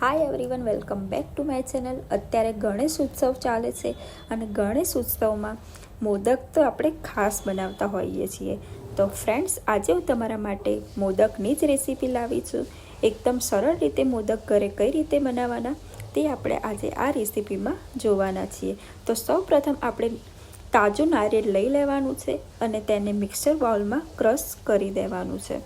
Hi everyone welcome back to my channel અત્યારે ગણેશ ઉત્સવ ચાલે છે અને ગણેશ ઉત્સવમાં મોદક તો આપણે ખાસ બનાવતા હોઈએ છીએ. તો ફ્રેન્ડ્સ આજે હું તમારા માટે મોદકની જ રેસીપી લાવી છું. એકદમ સરળ રીતે મોદક ઘરે કઈ રીતે બનાવવાના તે આપણે આજે આ રેસીપીમાં જોવાના છીએ. તો સૌ પ્રથમ આપણે તાજું નારિયેળ લઈ લેવાનું છે અને તેને મિક્સર બાઉલમાં ક્રશ કરી દેવાનું છે.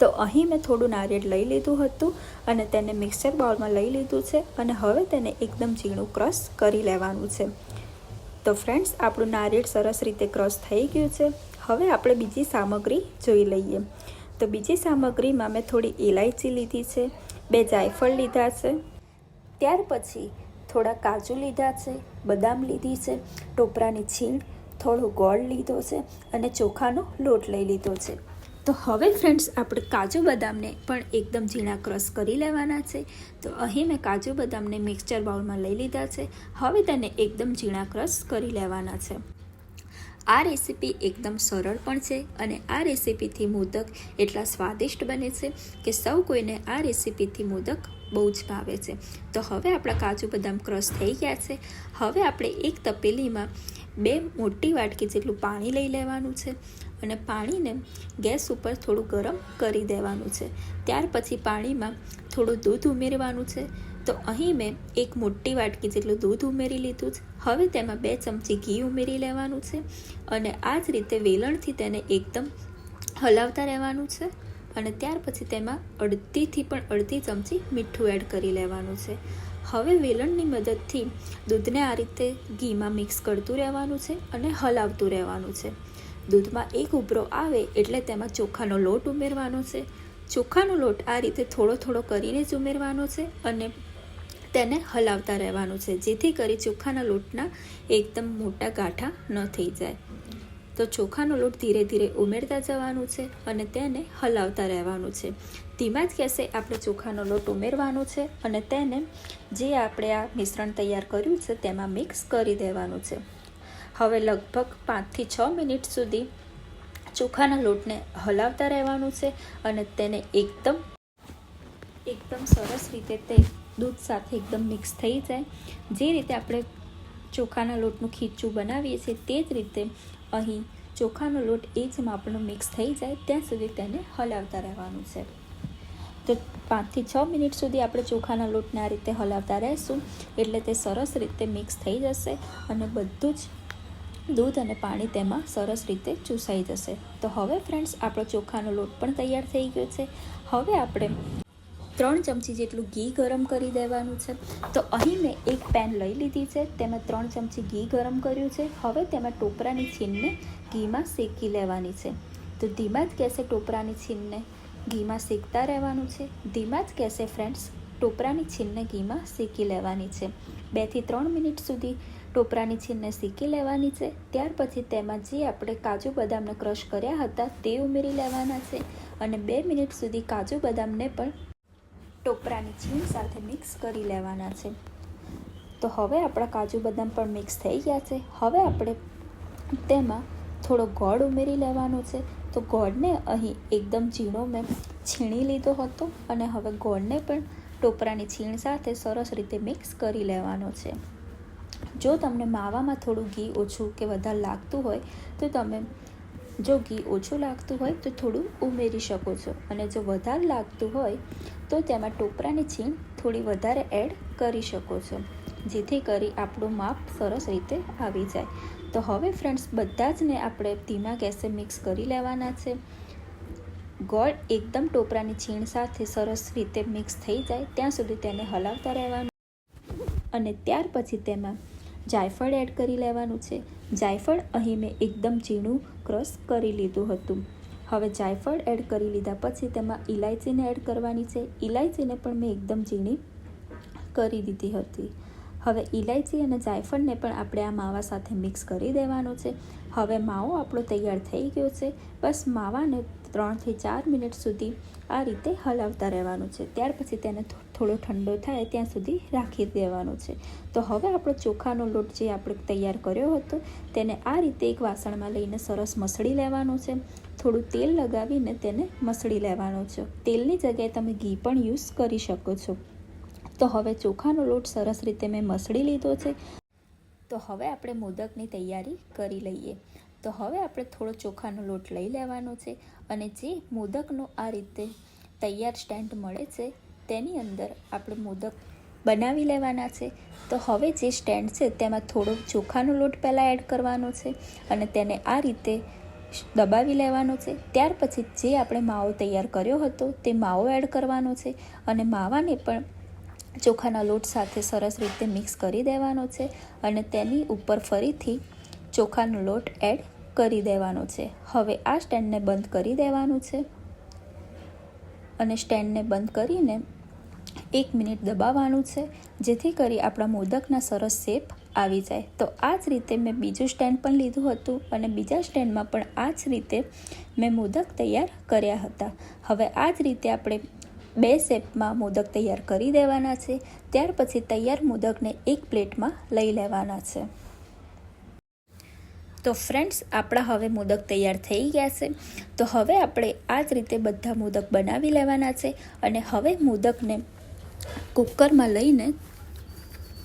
તો અહીં મેં થોડું નારિયેળ લઈ લીધું હતું અને તેને મિક્સર બાઉલમાં લઈ લીધું છે અને હવે તેને એકદમ ઝીણું ક્રશ કરી લેવાનું છે. તો ફ્રેન્ડ્સ, આપણું નારિયેળ સરસ રીતે ક્રશ થઈ ગયું છે. હવે આપણે બીજી સામગ્રી જોઈ લઈએ. તો બીજી સામગ્રીમાં મેં થોડી ઇલાયચી લીધી છે, બે જાયફળ લીધા છે, ત્યાર પછી થોડા કાજુ લીધા છે, બદામ લીધી છે, ટોપરાની છીણ, થોડો ગોળ લીધો છે અને ચોખાનો લોટ લઈ લીધો છે. તો હવે ફ્રેન્ડ્સ આપણે કાજુ બદામને પણ એકદમ ઝીણા ક્રશ કરી લેવાના છે. તો અહીં મેં કાજુ બદામને મિક્સચર બાઉલમાં લઈ લીધા છે. હવે તેને એકદમ ઝીણા ક્રશ કરી લેવાના છે. આ રેસીપી એકદમ સરળ પણ છે અને આ રેસીપીથી મોદક એટલા સ્વાદિષ્ટ બને છે કે સૌ કોઈને આ રેસીપીથી મોદક બહુ જ ભાવે છે. તો હવે આપણા કાજુ બદામ ક્રશ થઈ ગયા છે. હવે આપણે એક તપેલીમાં બે મોટી વાટકી જેટલું પાણી લઈ લેવાનું છે. અને પાણીને ગેસ ઉપર થોડું ગરમ કરી દેવાનું છે. ત્યાર પછી પાણીમાં થોડું દૂધ ઉમેરવાનું છે. તો અહીં મેં એક મોટી વાટકી જેટલું દૂધ ઉમેરી લીધું છે. હવે તેમાં બે ચમચી ઘી ઉમેરી લેવાનું છે અને આ જ રીતે વેલણથી તેને એકદમ હલાવતા રહેવાનું છે અને ત્યાર પછી તેમાં અડધીથી પણ અડધી ચમચી મીઠું એડ કરી લેવાનું છે. હવે વેલણની મદદથી દૂધને આ રીતે ઘીમાં મિક્સ કરતું રહેવાનું છે અને હલાવતું રહેવાનું છે. દૂધમાં એક ઉભરો આવે એટલે તેમાં ચોખાનો લોટ ઉમેરવાનો છે. ચોખાનો લોટ આ રીતે થોડો થોડો કરીને જ ઉમેરવાનો છે અને તેને હલાવતા રહેવાનું છે, જેથી કરી ચોખાના લોટના એકદમ મોટા ગાંઠા ન થઈ જાય. તો ચોખાનો લોટ ધીરે ધીરે ઉમેરતા જવાનું છે અને તેને હલાવતા રહેવાનું છે. ધીમા જ ગેસે આપણે ચોખાનો લોટ ઉમેરવાનો છે અને તેને જે આપણે આ મિશ્રણ તૈયાર કર્યું છે તેમાં મિક્સ કરી દેવાનું છે. હવે લગભગ પાંચથી છ મિનિટ સુધી ચોખાના લોટને હલાવતા રહેવાનું છે અને તેને એકદમ એકદમ સરસ રીતે તે દૂધ સાથે એકદમ મિક્સ થઈ જાય. જે રીતે આપણે ચોખાના લોટનું ખીચું બનાવીએ છીએ તે જ રીતે અહીં ચોખાનો લોટ એ જ માપનો મિક્સ થઈ જાય ત્યાં સુધી તેને હલાવતા રહેવાનું છે. તો પાંચથી છ મિનિટ સુધી આપણે ચોખાના લોટને આ રીતે હલાવતા રહેશું એટલે તે સરસ રીતે મિક્સ થઈ જશે અને બધું જ દૂધ અને પાણી તેમાં સરસ રીતે ચૂસાઈ જશે. તો હવે ફ્રેન્ડ્સ આપણો ચોખાનો લોટ પણ તૈયાર થઈ ગયો છે. હવે આપણે ત્રણ ચમચી જેટલું ઘી ગરમ કરી દેવાનું છે. તો અહીં મેં એક પેન લઈ લીધી છે. તેમાં ત્રણ ચમચી ઘી ગરમ કર્યું છે. હવે તેમાં ટોપરાની છીનને ઘીમાં શેકી લેવાની છે. તો ધીમા જ ગેસે ટોપરાની છીનને ઘીમાં શેકતા રહેવાનું છે. ધીમા જ ગેસે ફ્રેન્ડ્સ ટોપરાની છીનને ઘીમાં શેકી લેવાની છે. બેથી ત્રણ મિનિટ સુધી ટોપરાની છીનને શીકી લેવાની છે. ત્યાર પછી તેમાં જે આપણે કાજુ બદામને ક્રશ કર્યા હતા તે ઉમેરી લેવાના છે અને બે મિનિટ સુધી કાજુ બદામને પણ ટોપરાની છીણ સાથે મિક્સ કરી લેવાના છે. તો હવે આપણા કાજુ બદામ પણ મિક્સ થઈ ગયા છે. હવે આપણે તેમાં થોડો ગોળ ઉમેરી લેવાનો છે. તો ગોળને અહીં એકદમ ઝીણો મેં છીણી લીધો હતો અને હવે ગોળને પણ ટોપરાની છીણ સાથે સરસ રીતે મિક્સ કરી લેવાનો છે. જો તમને માવામાં થોડું ઘી ઓછું કે વધારે લાગતું હોય, તો તમે જો ઘી ઓછું લાગતું હોય, તો થોડું ઉમેરી શકો છો. અને જો વધારે લાગતું હોય, તો તેમાં ટોપરાની છીણ થોડી વધારે એડ કરી શકો છો, જેથી કરી આપણું માપ સરસ રીતે આવી જાય. તો હવે ફ્રેન્ડ્સ, બધા જ ને આપણે ધીમા ગેસે મિક્સ કરી લેવાના છે. ગોળ એકદમ ટોપરાની છીણ સાથે સરસ રીતે મિક્સ થઈ જાય, ત્યાં સુધી તેને હલાવતા રહેવાનું. અને ત્યાર પછી તેમાં જાયફળ એડ કરી લેવાનું છે. જાયફળ અહીં મેં એકદમ ઝીણું ક્રશ કરી લીધું હતું. હવે જાયફળ એડ કરી લીધા પછી તેમાં ઇલાયચીને એડ કરવાની છે. ઇલાયચીને પણ મેં એકદમ ઝીણી કરી દીધી હતી. હવે ઇલાયચી અને જાયફળને પણ આપણે આ માવા સાથે મિક્સ કરી દેવાનું છે. હવે માવો આપણો તૈયાર થઈ ગયો છે. બસ માવાને ત્રણથી ચાર મિનિટ સુધી આ રીતે હલાવતા રહેવાનું છે. ત્યાર પછી તેને થોડો ઠંડો થાય ત્યાં સુધી રાખી દેવાનો છે. તો હવે આપણો ચોખાનો લોટ જે આપણે તૈયાર કર્યો હતો, તેને આ રીતે એક વાસણમાં લઈને સરસ મસળી લેવાનો છે. થોડું તેલ લગાવીને તેને મસળી લેવાનો છે. તેલની જગ્યાએ તમે ઘી પણ યુઝ કરી શકો છો. તો હવે ચોખાનો લોટ સરસ રીતે મેં મસળી લીધો છે. તો હવે આપણે મોદકની તૈયારી કરી લઈએ. તો હવે આપણે થોડો ચોખાનો લોટ લઈ લેવાનો છે અને જે મોદકનો આ રીતે તૈયાર સ્ટેન્ડ મળે છે, તેની અંદર આપણે મોદક બનાવી લેવાના છે. તો હવે જે સ્ટેન્ડ છે, તેમાં થોડો ચોખાનો લોટ પહેલાં એડ કરવાનો છે અને તેને આ રીતે દબાવી લેવાનો છે. ત્યાર પછી જે આપણે માવો તૈયાર કર્યો હતો, તે માવો એડ કરવાનો છે અને માવાને પણ ચોખાના લોટ સાથે સરસ રીતે મિક્સ કરી દેવાનો છે અને તેની ઉપર ફરીથી ચોખાનો લોટ એડ કરી દેવાનો છે. હવે આ સ્ટેન્ડને બંધ કરી દેવાનું છે અને સ્ટેન્ડને બંધ કરીને એક મિનિટ દબાવવાનું છે, જેથી કરી આપણા મોદકના સરસ શેપ આવી જાય. તો આ જ રીતે મેં બીજું સ્ટેન્ડ પણ લીધું હતું અને બીજા સ્ટેન્ડમાં પણ આ જ રીતે મેં મોદક તૈયાર કર્યા હતા. હવે આ જ રીતે આપણે બે શેપમાં મોદક તૈયાર કરી દેવાના છે. ત્યાર પછી તૈયાર મોદકને એક પ્લેટમાં લઈ લેવાના છે. તો ફ્રેન્ડ્સ, આપણા હવે મોદક તૈયાર થઈ ગયા છે. તો હવે આપણે આ જ રીતે બધા મોદક બનાવી લેવાના છે અને હવે મોદકને કુકરમાં લઈને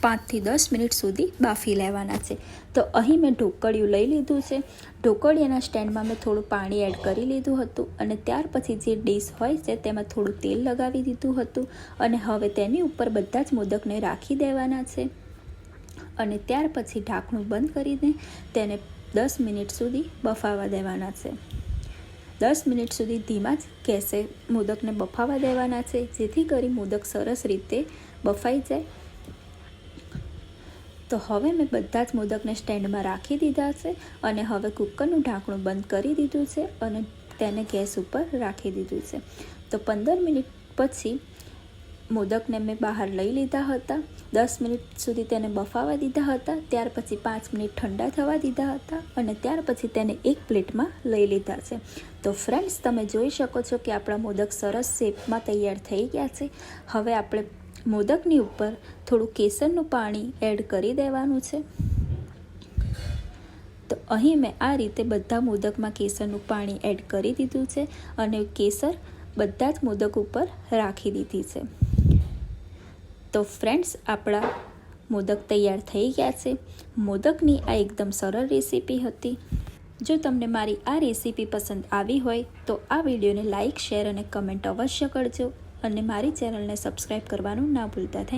પાંચથી દસ મિનિટ સુધી બાફી લેવાના છે. તો અહીં મેં ઢોકળિયું લઈ લીધું છે. ઢોકળિયાના સ્ટેન્ડમાં મેં થોડું પાણી એડ કરી લીધું હતું અને ત્યાર પછી જે ડીશ હોય છે તેમાં થોડું તેલ લગાવી દીધું હતું અને હવે તેની ઉપર બધા જ મોદકને રાખી દેવાના છે. અને ત્યાર પછી ઢાંકણું બંધ કરીને તેને દસ મિનિટ સુધી બફાવા દેવાના છે. દસ મિનિટ સુધી ધીમા જ ગેસે મોદકને બફાવા દેવાના છે, જેથી કરી મોદક સરસ રીતે બફાઈ જાય. તો હવે મેં બધા જ મોદકને સ્ટેન્ડમાં રાખી દીધા છે અને હવે કુકરનું ઢાંકણું બંધ કરી દીધું છે અને તેને ગેસ ઉપર રાખી દીધું છે. તો પંદર મિનિટ પછી મોદકને મેં બહાર લઈ લીધા હતા. દસ મિનિટ સુધી તેને બફાવા દીધા હતા. ત્યાર પછી પાંચ મિનિટ ઠંડા થવા દીધા હતા અને ત્યાર પછી તેને એક પ્લેટમાં લઈ લીધા છે. તો ફ્રેન્ડ્સ, તમે જોઈ શકો છો કે આપણા મોદક સરસ શેપમાં તૈયાર થઈ ગયા છે. હવે આપણે મોદકની ઉપર થોડું કેસરનું પાણી એડ કરી દેવાનું છે. તો અહીં મેં આ રીતે બધા મોદકમાં કેસરનું પાણી એડ કરી દીધું છે અને કેસર બધા જ મોદક ઉપર રાખી દીધી છે. તો ફ્રેન્ડ્સ, આપણા મોદક તૈયાર થઈ ગયા છે. મોદકની આ એકદમ સરળ રેસીપી હતી. જો તમને મારી આ રેસીપી પસંદ આવી હોય તો આ વિડીયોને લાઇક શેર અને કમેન્ટ અવશ્ય કરજો. અને મારી ચેનલને સબસ્ક્રાઈબ કરવાનું ના ભૂલતા. થેન્ક